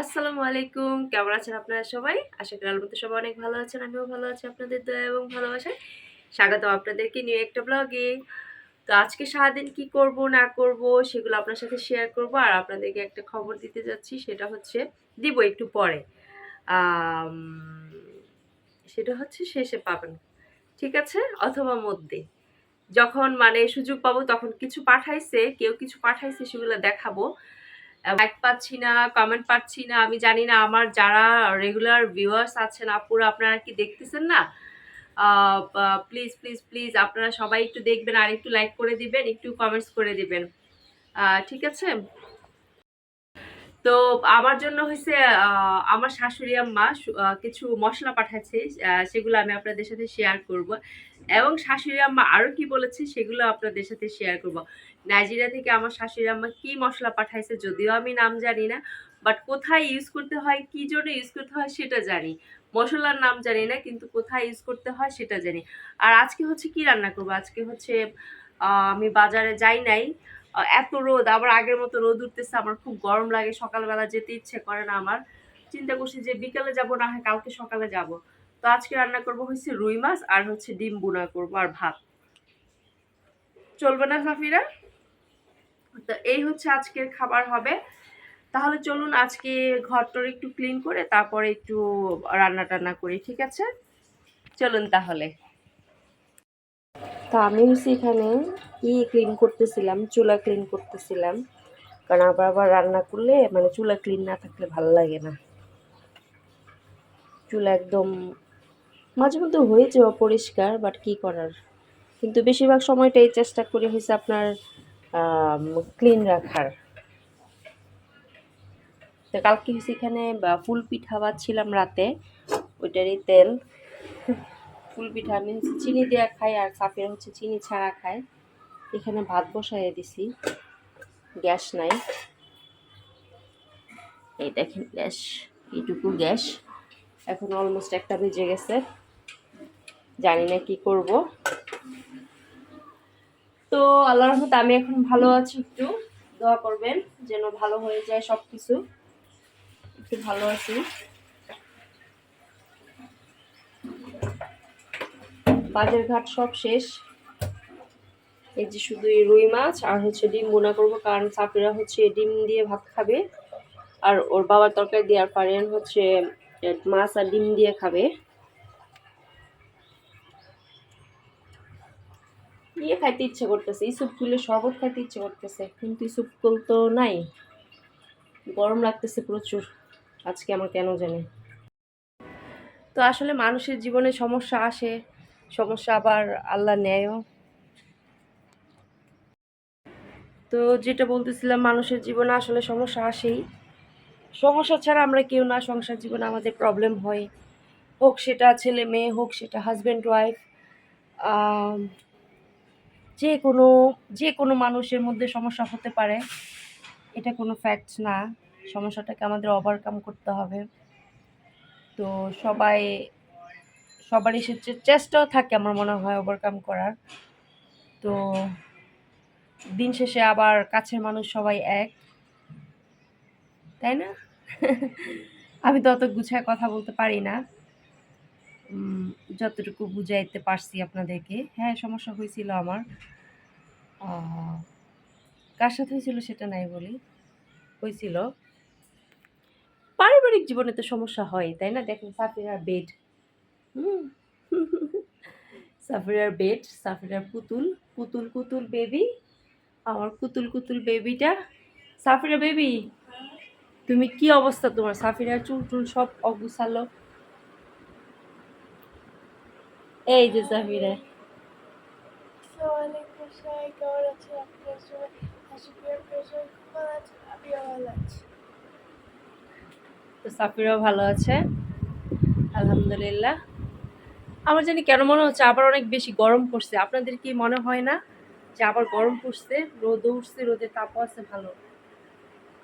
আসসালামু আলাইকুম। কেমন আছেন আপনারা সবাই? আশা করি আলমতে সবাই অনেক ভালো আছেন, আমিও ভালো আছি। আপনাদের দয়া এবং ভালোবাসায় স্বাগত আপনাদেরকে নিয়ে একটা ব্লগে তো আজকে সারাদিন কি করব, না করব, সেগুলো আপনার সাথে শেয়ার করব। আর আপনাদেরকে একটা খবর দিতে যাচ্ছি, সেটা হচ্ছে দিব একটু পরে। সেটা হচ্ছে শেষে পাবেন, ঠিক আছে? অথবা মধ্যে। যখন মানে সুযোগ পাবো তখন কিছু পাঠাইছে, কেউ কিছু পাঠাইছে সেগুলো দেখাবো। লাইক পাচ্ছি না কমেন্ট পাচ্ছি না, আমি জানি না আমার যারা রেগুলার ভিউয়ার্স আছেন আপুরা, আপনারা কি দেখতেছেন না? প্লিজ প্লিজ প্লিজ আপনারা সবাই একটু দেখবেন আর একটু লাইক করে দিবেন, একটু কমেন্টস করে দিবেন। ঠিক আছে? তো আমার জন্য হয়েছে আমার শাশুড়ি আম্মা কিছু মশলা পাঠাচ্ছে সেগুলো আমি আপনাদের সাথে শেয়ার করব। এবং শাশুড়ি আম্মা আরও কি বলেছে, সেগুলো আপনাদের সাথে শেয়ার করব। নাইজেরিয়া থেকে আমার শাশুড়ি আম্মা কি মশলা পাঠাইছে যদিও আমি নাম জানি না বাট কোথায় ইউজ করতে হয়, কি জন্য ইউজ করতে হয় সেটা জানি। মশলার নাম জানি না, কিন্তু কোথায় ইউজ করতে হয় সেটা জানি। আর আজকে হচ্ছে কি রান্না করব? আজকে হচ্ছে আমি বাজারে যাই নাই। এত রোদ, আবার আগের মতো রোদ উঠতেছে, আমার খুব গরম লাগে, সকালবেলা যেতে ইচ্ছে করে না আমার। চিন্তা করছি যে বিকালে যাব, না হয় কালকে সকালে যাব। তো আজকে রান্না করব হচ্ছে রুই মাছ আর হচ্ছে ডিম বুনা করব আর ভাত। চলবে না সাফিরা? তো এই হচ্ছে আজকের খাবার হবে। তাহলে চলুন আজকে ঘরটর একটু ক্লিন করে তারপরে একটু রান্না টান্না করি, ঠিক আছে? চলুন তাহলে। তো আমি হচ্ছে এখানে ই ক্লিন করতেছিলাম, চুলা ক্লিন করতেছিলাম। কারণ আবার আবার রান্না করলে মানে চুলা ক্লিন না থাকলে ভালো লাগে না। চুলা একদম মাঝে মধ্যে হয়েছে যাওয়া পরিষ্কার বাট কি করার? কিন্তু বেশিরভাগ সময়টা এই চেষ্টা করে হয়েছে আপনার ক্লিন রাখার। তো কালকে বা, ফুল পিঠা বাচ্ছিলাম রাতে। ওইটারই তেল। ফুল পিঠা আমি চিনি দেওয়া খাই, আর সাফের হচ্ছে চিনি ছাড়া খায়। এখানে ভাত বসাইয়ে দিছি। গ্যাস নাই। এই দেখেন গ্যাস, এইটুকু গ্যাস। এখন অলমোস্ট একটা বেজে গেছে। জানি না কি করব। তো আল্লাহ রহমত আমি এখন ভালো আছি একটু। দোয়া করবেন যেন ভালো হয়ে যায় সব কিছু একটু ভালো আছি। বাজার ঘাট সব শেষ। এই যে শুধু এই রুই মাছ আর হচ্ছে ডিম বোনা করব কারণ সাফিরা হচ্ছে ডিম দিয়ে ভাত খাবে। আর ওর বাবার তরকারি দিয়ে আর পারেন হচ্ছে মাছ আর ডিম দিয়ে খাবে। ইয়ে খাইতে ইচ্ছে করতেছে ইসুপ ফুলের শরবত খাইতে ইচ্ছে করতেছে, কিন্তু ইসুপ তো নাই। গরম লাগতেছে প্রচুর, আজকে আমার কেন জানি। তো আসলে মানুষের জীবনে সমস্যা আসে, সমস্যা আবার আল্লাহ নেয়ও তো যেটা বলতেছিলাম, মানুষের জীবনে আসলে সমস্যা আসেই। সমস্যা ছাড়া আমরা কেউ না, সংসার জীবনে আমাদের প্রবলেম হয়। হোক সেটা ছেলে মেয়ে হোক সেটা হাজব্যান্ড ওয়াইফ যে কোনো যে কোনো মানুষের মধ্যে সমস্যা হতে পারে, এটা কোনো ফ্যাক্ট না। সমস্যাটাকে আমাদের ওভারকাম করতে হবে। তো সবাই সবারই সে চেষ্টাও থাকে আমার মনে হয় ওভারকাম করার। তো দিন শেষে আবার কাছের মানুষ সবাই এক। তাই না? আমি তো অত গুছায় কথা বলতে পারি না। যতটুকু বুঝাইতে পারছি আপনাদেরকে। হ্যাঁ সমস্যা হয়েছিল আমার। কার সাথে হয়েছিল সেটা নাই বলি। হয়েছিল। পারিবারিক জীবনে তো সমস্যা হয়, তাই না? দেখেন সাফিরার বেড। সাফিরার বেড, সাফিরার পুতুল পুতুল, কুতুল বেবি। আমার কুতুল কুতুল বেবিটা। সাফিরা বেবি, তুমি কি অবস্থা তোমার? সাফিরার চুল টুল সব অগুছালো এই যে সাফিরা আসসালামাইকুম সবাই কেমন আছেন আপনারা সবাই আশা করি আপনারা সবাই খুব ভালো আছেন আমিও যে আছি। তো সাফিরাও ভালো আছে আলহামদুলিল্লাহ। আমার জানি কেন মনে হচ্ছে আবার অনেক বেশি গরম পড়ছে আপনাদের কি মনে হয় না যে আবার গরম পড়ছে? রোদ উঠছে রোদের তাপও আছে ভালো।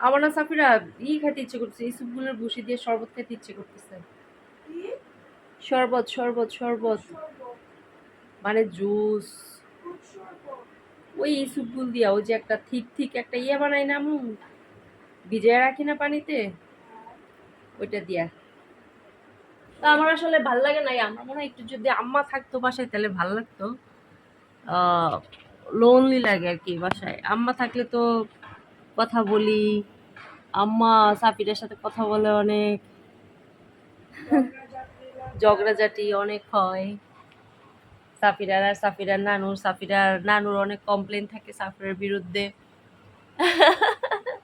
আমার না সাফিরা ই খেতে ইচ্ছে করছে ইসুফগুলোর ভুসি দিয়ে শরবত খেতে ইচ্ছে করতেছে। শরবত শরবত শরবত। মানে জুস। ওই ইসুফগুল দিয়া, ওই যে একটা থিক থিক একটা ইয়ে বানাই না আমু ভিজায় রাখি না পানিতে? ওইটা দিয়া। তো আমার আসলে ভালো লাগে নাই। আমার মনে হয় একটু যদি আম্মা থাকতো বাসায়, তাহলে ভালো লাগতো। লোনলি লাগে আর কি বাসায়। আম্মা থাকলে তো কথা বলি। আম্মা সাফিরের সাথে কথা বলে অনেক। ঝগড়াঝাটি অনেক হয়। সাফিরার আর সাফিরার নানুর সাফিরার নানুর অনেক কমপ্লেন থাকে সাফিরের বিরুদ্ধে।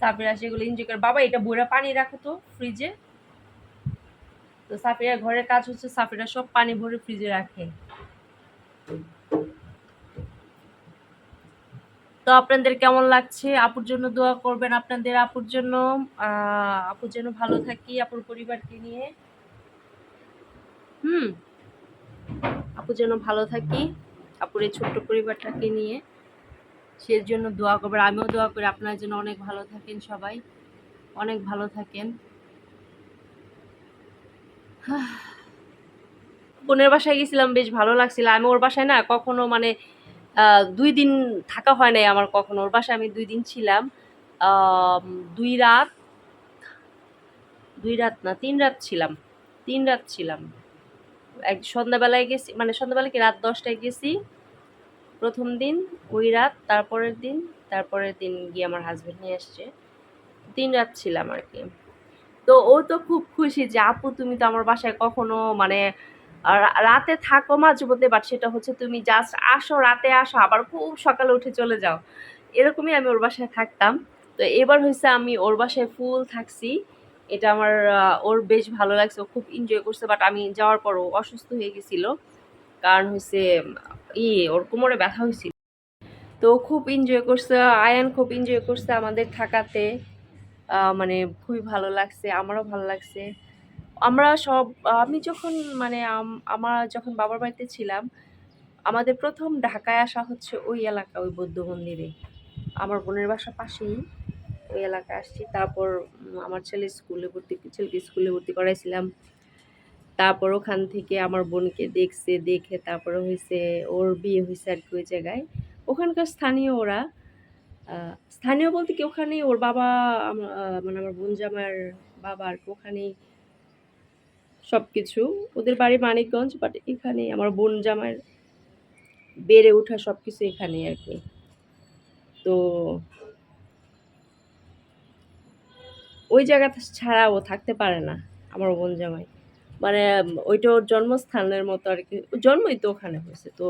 সাফিরা সেগুলো এনজয় করে। বাবা, এটা বইরা পানি রাখো তো ফ্রিজে তো সাফিরার ঘরের কাজ হচ্ছে সাফিরা সব পানি ভরে ফ্রিজে রাখে। তো আপনাদের কেমন লাগছে? আপুর জন্য দোয়া করবেন আপনাদের, আপুর জন্য। আপুর জন্য ভালো থাকি, আপুর পরিবারকে নিয়ে। হুম। আপু যেন ভালো থাকি, আপুর এই ছোট্ট পরিবারটাকে নিয়ে। সে জন্য দোয়া করবেন, আমিও দোয়া করি, আপনার জন্য অনেক ভালো থাকেন সবাই, অনেক ভালো থাকেন। বোনের বাসায় গেছিলাম, বেশ ভালো লাগছিল। আমি ওর বাসায় না কখনো মানে দুই দিন থাকা হয় নাই আমার কখনো। ওর বাসায় আমি দুই দিন ছিলাম। দুই রাত দুই রাত না, তিন রাত ছিলাম, তিন রাত ছিলাম। এক সন্ধ্যাবেলায় গেছি মানে সন্ধ্যাবেলায় কি রাত দশটায় গেছি। প্রথম দিন, ওই রাত, তারপরের দিন তারপরের দিন গিয়ে আমার হাজবেন্ড নিয়ে আসছে। তিন রাত ছিলাম আর কি। তো ও তো খুব খুশি যে, আপু, তুমি তো আমার বাসায় কখনো মানে রাতে থাকো মাঝে মধ্যে বাট সেটা হচ্ছে তুমি জাস্ট আসো, রাতে আসো, আবার খুব সকালে উঠে চলে যাও। এরকমই আমি ওর বাসায় থাকতাম। তো এবার হয়েছে আমি ওর বাসায় ফুল থাকছি। এটা আমার ওর বেশ ভালো লাগছে খুব এনজয় করছে বাট আমি যাওয়ার পর ও অসুস্থ হয়ে গেছিল। কারণ হচ্ছে ই, ওর কোমরে ব্যথা হয়েছিল তো খুব এনজয় করছে, আয়ান খুব এনজয় করছে আমাদের থাকাতে। মানে খুবই ভালো লাগছে, আমারও ভালো লাগছে। আমরা সব, আমি যখন মানে আমার যখন বাবার বাড়িতে ছিলাম, আমাদের প্রথম ঢাকায় আসা হচ্ছে ওই এলাকা, ওই বৌদ্ধ মন্দিরে। আমার বোনের বাসা পাশেই। ওই এলাকায় আসছি। তারপর আমার ছেলে স্কুলে ভর্তি, ছেলেকে স্কুলে ভর্তি করাইছিলাম। তারপর ওখান থেকে আমার বোনকে দেখছে, দেখে তারপরে হয়েছে ওর বিয়ে হয়েছে আর কি ওই জায়গায়। ওখানকার স্থানীয় ওরা স্থানীয় বলতে কি ওখানেই ওর বাবা মানে আমার বোন জামার বাবা আর ওখানেই সব কিছু ওদের বাড়ি মানিকগঞ্জ বাট এখানে আমার বোন জামার বেড়ে ওঠা সব কিছু এখানেই আর কি। তো ওই জায়গাটা ছাড়া ও থাকতে পারে না আমার বোন জামাই। মানে ওইটা ওর জন্মস্থানের মতো আর কি। জন্মই তো ওখানে হয়েছে, তো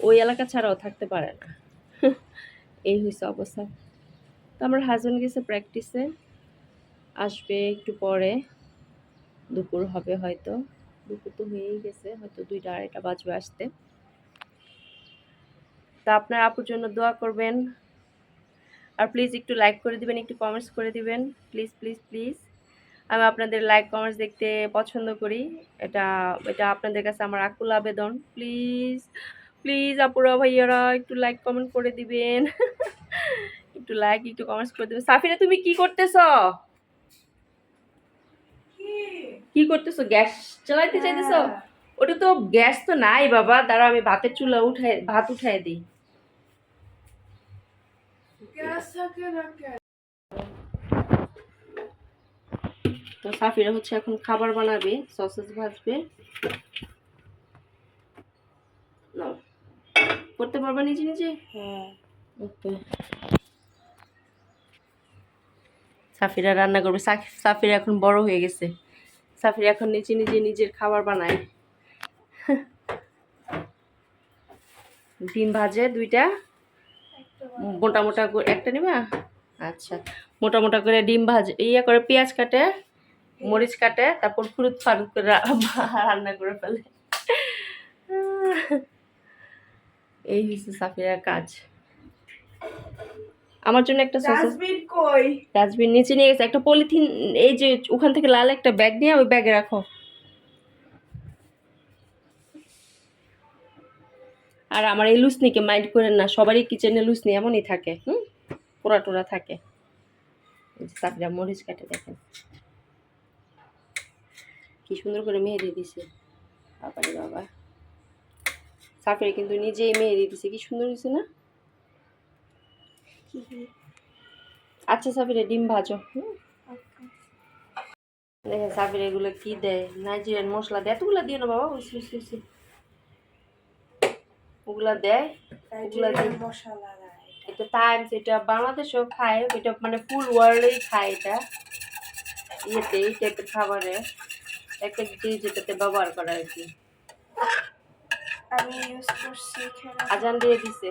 ওই এলাকা ছাড়াও থাকতে পারে না। এই হয়েছে অবস্থা। তো আমার হাজব্যান্ড গেছে প্র্যাকটিসে আসবে একটু পরে। দুপুর হবে হয়তো। দুপুর তো হয়েই গেছে, হয়তো দুইটা আড়াইটা বাজবে আসতে। তা আপনার আপুর জন্য দোয়া করবেন। আর প্লিজ একটু লাইক করে দিবেন একটু কমেন্টস করে দিবেন। প্লিজ প্লিজ প্লিজ আমি আপনাদের লাইক কমেন্টস দেখতে পছন্দ করি। এটা এটা আপনাদের কাছে আমার আকুল আবেদন। প্লিজ প্লিজ আপুরা ভাইয়ারা একটু লাইক কমেন্ট করে দিবেন। একটু লাইক একটু কমেন্টস করে দিবেন। সাফিরা তুমি কি করতেছ? কি করতেছো? গ্যাস চালাইতে চাইতেছ? ওটা তো গ্যাস তো নাই বাবা। দাঁড়া আমি ভাতের চুলা উঠাই ভাত উঠাই দিই। তো সাফিরা হচ্ছে এখন খাবার বানাবে সসেস ভাজবে। করতে পারবা নিজে নিজে? হ্যাঁ। ওকে। সাফিরা রান্না করবে। সাফিরা এখন বড় হয়ে গেছে। সাফিরা এখন নিজে নিজে নিজের খাবার বানায়। ডিম ভাজে দুইটা। মোটা মোটা করে একটা নিবা? আচ্ছা। মোটা মোটা করে ডিম ভাজ ইয়ে করে পেঁয়াজ কাটে মরিচ কাটে তারপর ফুরুত ফারুত করে রান্না করে ফেলে। এই হচ্ছে সাফিরার কাজ। আমার জন্য একটা ডাস্টবিন কই? ডাস্টবিন নিচে নিয়ে গেছে একটা পলিথিন এই যে ওখান থেকে লাল একটা ব্যাগ নিয়ে ওই ব্যাগে রাখো। আর আমার এই লুসনিকে মাইন্ড করেন না, সবারই কিচেনে লুসনি? এমনই থাকে, হুম? পোড়া টোড়া থাকে। সাফিরা মরিচ কাটে দেখেন। কি সুন্দর করে মেহেদি দিছে। বাবারে বাবা। সাফিরা কিন্তু নিজেই মেহেদি দিছে, কি সুন্দর হয়েছে না? আচ্ছা সাফিরা ডিম ভাজো দেখেন সাবির এগুলো কি দেয়? নাইজেরিয়ান মশলা দেয়। এতগুলো দিও না বাবা ওগুলা দেয় ওগুলা দিয়ে। মশলা এটা। টাইমস এটা বাংলাদেশেও খায় এটা মানে ফুল ওয়ার্ল্ডেই খায় এটা। ইয়েতে এই টাইপের খাবারে। একটা জিনিস যেটাতে ব্যবহার করা আর কি। আমি ইউজ করছি আজান দিয়ে দিছে।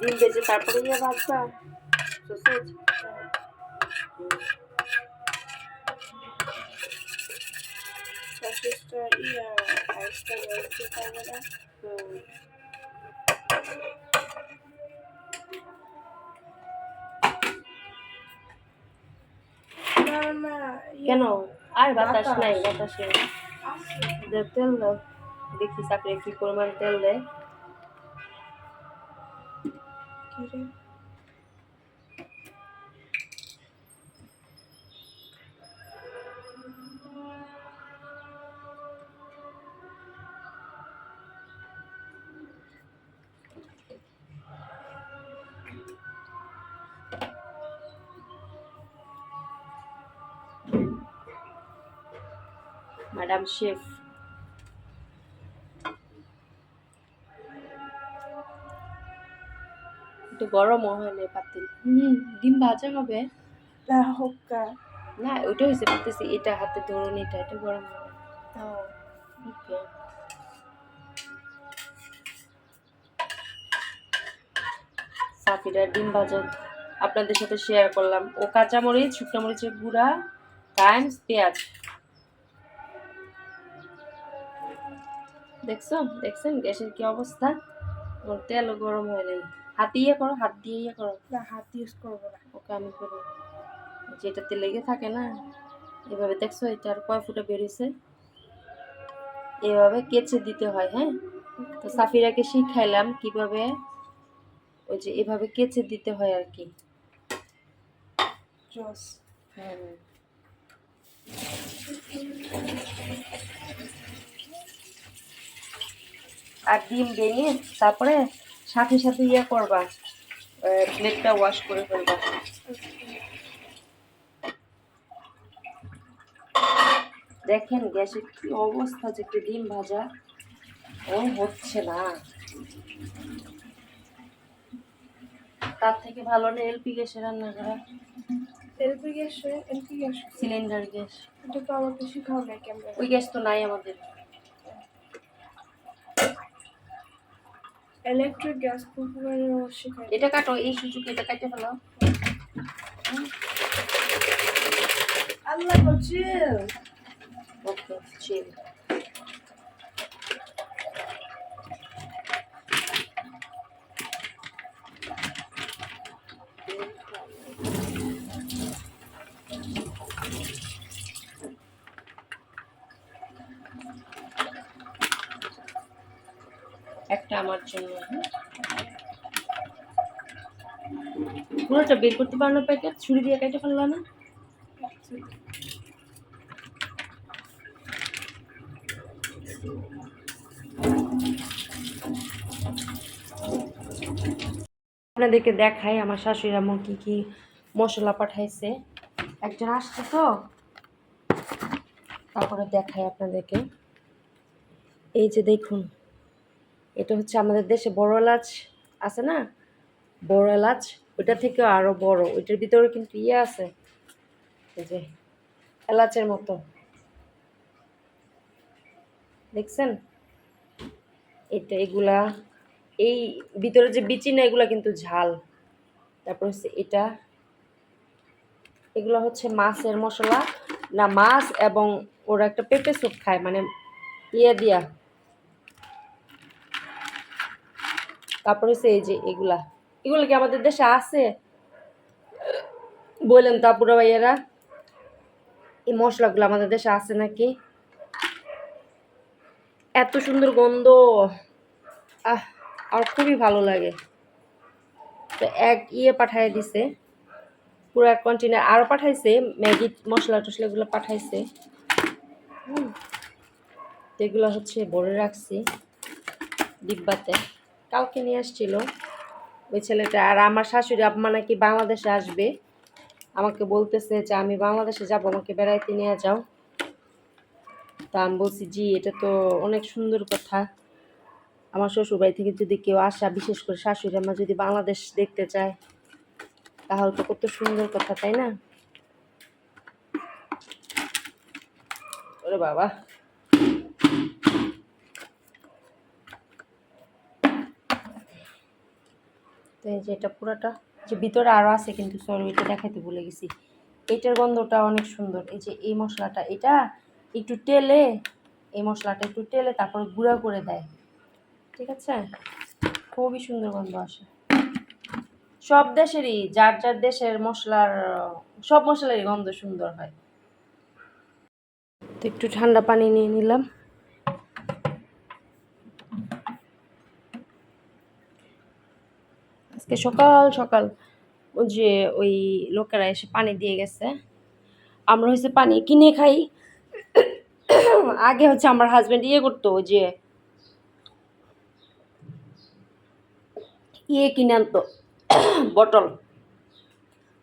ডিম বেজে তারপরে ইয়ে ভাজবা সসেজ সসেজটা ইয়া আইসটা বলতে পারব না না না ইয়া কেন? আর বাতাস বাতাস। নাই বাতাসে আছে দে তেল দাও। দেখি চাকরি কি পরিমাণ তেল দেয়। ম্যাডাম শেফ একটু গরমও হয় না পাতিল। হুম ডিম ভাজা হবে। না হোক্কা। না ওইটা হয়েছে বলতেছি এটা হাতে ধরুন এটা এটা গরম হবে। ওকে। সাফিরা ডিম ভাজা। আপনাদের সাথে শেয়ার করলাম। ও কাঁচামরিচ শুকনো মরিচের গুঁড়া টাইমস পেঁয়াজ। দেখছ? দেখছেন? গ্যাসের কি অবস্থা? তেলও গরম হয় নাই। হাত দিয়ে করো হাত দিয়ে ইয়ে করো। না হাত ইউজ করব না। ওকে আমি করি যেটাতে লেগে থাকে না এভাবে দেখছ? এটা আর কয় ফুটা বেরিয়েছে এভাবে কেচে দিতে হয় হ্যাঁ? তো সাফিরাকে শিখাইলাম কীভাবে ওই যে এভাবে কেচে দিতে হয় আর কি। জস হুম আর ডিম বেরিয়ে তারপরে সাথে সাথে ইয়ে করবা প্লেটটা ওয়াশ করে ফেলবা। দেখেন গ্যাসের কি অবস্থা যে একটা ডিম ভাজা। ও হচ্ছে না। তার থেকে ভালো না এলপি গ্যাসে রান্না করা? LP gas LP gas. Cylinder gas. এটা তো আমাকে শিখাও না ক্যামেরা ওই গ্যাস তো নাই আমাদের। ইলেকট্রিক গ্যাস এটা কাটো এই সুযোগ এটা কাটে ফেলো। আল্লাহ করছি। ওকে চিল একটা আমার জন্য? পুরোটা বের করতে পারো না প্যাকেট? ছুরি দিয়ে কেটে ফেলল না? আপনাদেরকে দেখাই আমার শাশুড়ি আম্মু কি কি মশলা পাঠাইছে। একজন আসছে তো। তারপরে দেখাই আপনাদেরকে। এই যে দেখুন এটা হচ্ছে আমাদের দেশে বড় এলাচ আছে না? বড় এলাচ, ওইটা থেকেও আরও বড়। ওইটার ভিতরে কিন্তু ইয়ে আছে। এই যে এলাচের মতো। দেখছেন? এটা এগুলা, এই ভিতরে যে বিচি না, এগুলা কিন্তু ঝাল। তারপর হচ্ছে এটা। এগুলো হচ্ছে মাছের মশলা। না, মাছ এবং ওরা একটা পেঁপে স্যুপ খায় মানে ইয়ে দিয়া। তারপর হচ্ছে এই যে এগুলা। এগুলো কি আমাদের দেশে আছে? বললেন তো আপুরা ভাইয়েরা। এই মশলাগুলো আমাদের দেশে আছে নাকি? এত সুন্দর গন্ধ। আহ, আর খুবই ভালো লাগে। তো এক ইয়ে পাঠায় দিছে। পুরো এক কন্টেনার আরও পাঠাইছে, ম্যাগি মশলা টশলাগুলো পাঠাইছে। এগুলো হচ্ছে ভরে রাখছি ডিব্বাতে। কালকে নিয়ে আসছিল ওই ছেলেটা। আর আমার শাশুড়ি আম্মা নাকি বাংলাদেশে আসবে। আমাকে বলতেছে যে, আমি বাংলাদেশে যাব, আমাকে বেড়াইতে নিয়ে যাও। তা আমি বলছি, জি, এটা তো অনেক সুন্দর কথা। আমার শ্বশুরবাড়ি থেকে যদি কেউ আসা বিশেষ করে শাশুড়ি আমার যদি বাংলাদেশ দেখতে চায়, তাহলে তো কত সুন্দর কথা, তাই না? ওরে বাবা। তো এই যে এটা পুরোটা, যে ভিতরে আরও আছে কিন্তু সরি এটা দেখাইতে ভুলে গেছি। এটার গন্ধটা অনেক সুন্দর। এই যে এই মশলাটা, এটা একটু টেলে, এই মশলাটা একটু টেলে তারপর গুঁড়া করে দেয়। ঠিক আছে? খুবই সুন্দর গন্ধ আসে। সব দেশেরই, যার যার দেশের মশলার, সব মশলারই গন্ধ সুন্দর হয়। তো একটু ঠান্ডা পানি নিয়ে নিলাম। আজকে সকাল সকাল ওই যে ওই লোকেরা এসে পানি দিয়ে গেছে। আমরা হচ্ছে পানি কিনে খাই। আগে হচ্ছে আমার হাজব্যান্ড ইয়ে করতো ওই যে ইয়ে কিনে আনতো বটল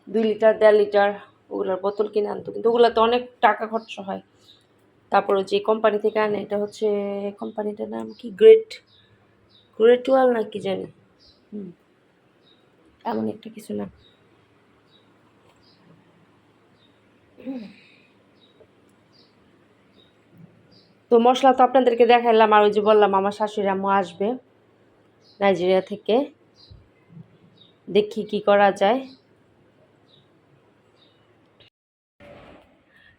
দুই লিটার দেড় লিটার ওগুলোর বোতল কিনে আনতো। কিন্তু ওগুলোতে অনেক টাকা খরচ হয়। তারপরে যে কোম্পানি থেকে আনে এটা হচ্ছে কোম্পানিটার নাম কি? গ্রেট গ্রেট ওয়াল না কি জানি? হুম। এমন একটা কিছু না। তো মশলা তো আপনাদেরকে দেখাইলাম, আর ওই যে বললাম আমার শাশুড়ি আম্মু আসবে নাইজেরিয়া থেকে। দেখি কি করা যায়।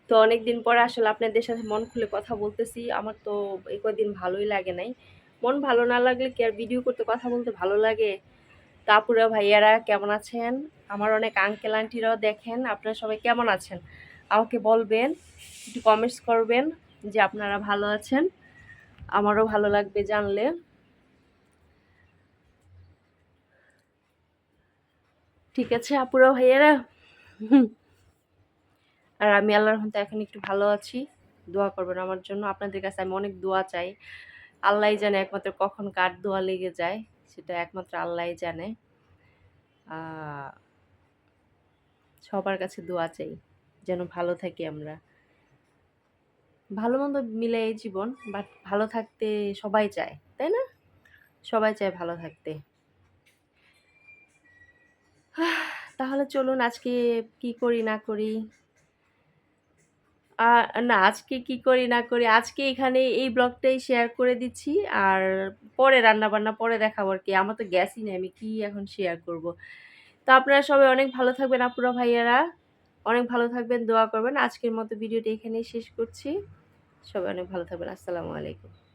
তো অনেক দিন পরে আসলে আপনাদের সাথে মন খুলে কথা বলতেছি, আমার তো এই কদিন ভালোই লাগে নাই। মন ভালো না লাগলে কি আর ভিডিও করতে, কথা বলতে ভালো লাগে? তাপুরা ভাইয়ারা কেমন আছেন? আমার অনেক আঙ্কেল আন্টিরাও দেখেন, আপনারা সবাই কেমন আছেন? আমাকে বলবেন, একটু কমেন্টস করবেন যে আপনারা ভালো আছেন। আমারও ভালো লাগবে জানলে। ঠিক আছে, আপুরা ভাইয়ারা? আর আমি আল্লাহর রহমতে এখন একটু ভালো আছি। দোয়া করবেন আমার জন্য। আপনাদের কাছে আমি অনেক দোয়া চাই। আল্লাহই জানে একমাত্র কখন কার দোয়া লেগে যায়। সেটা একমাত্র আল্লাহই জানে। সবার কাছে দোয়া চাই, যেন ভালো থাকি আমরা। ভালো মন্দ মিলে এই জীবন, বাট ভালো থাকতে সবাই চায়, তাই না? সবাই চায় ভালো থাকতে। তাহলে চলুন আজকে কি করি না করি না, আজকে কি করি, না করি, আজকে এখানে এই ব্লগটাই শেয়ার করে দিচ্ছি। আর পরে রান্না বান্না পরে দেখাবো আর কি। আমার তো গ্যাসই নেই, আমি কি এখন শেয়ার করব? তো আপনারা সবাই অনেক ভালো থাকবেন আপুরা ভাইয়ারা। অনেক ভালো থাকবেন, দোয়া করবেন। আজকের মতো ভিডিওটি এখানেই শেষ করছি। সবাই অনেক ভালো থাকবেন। আসসালামু আলাইকুম।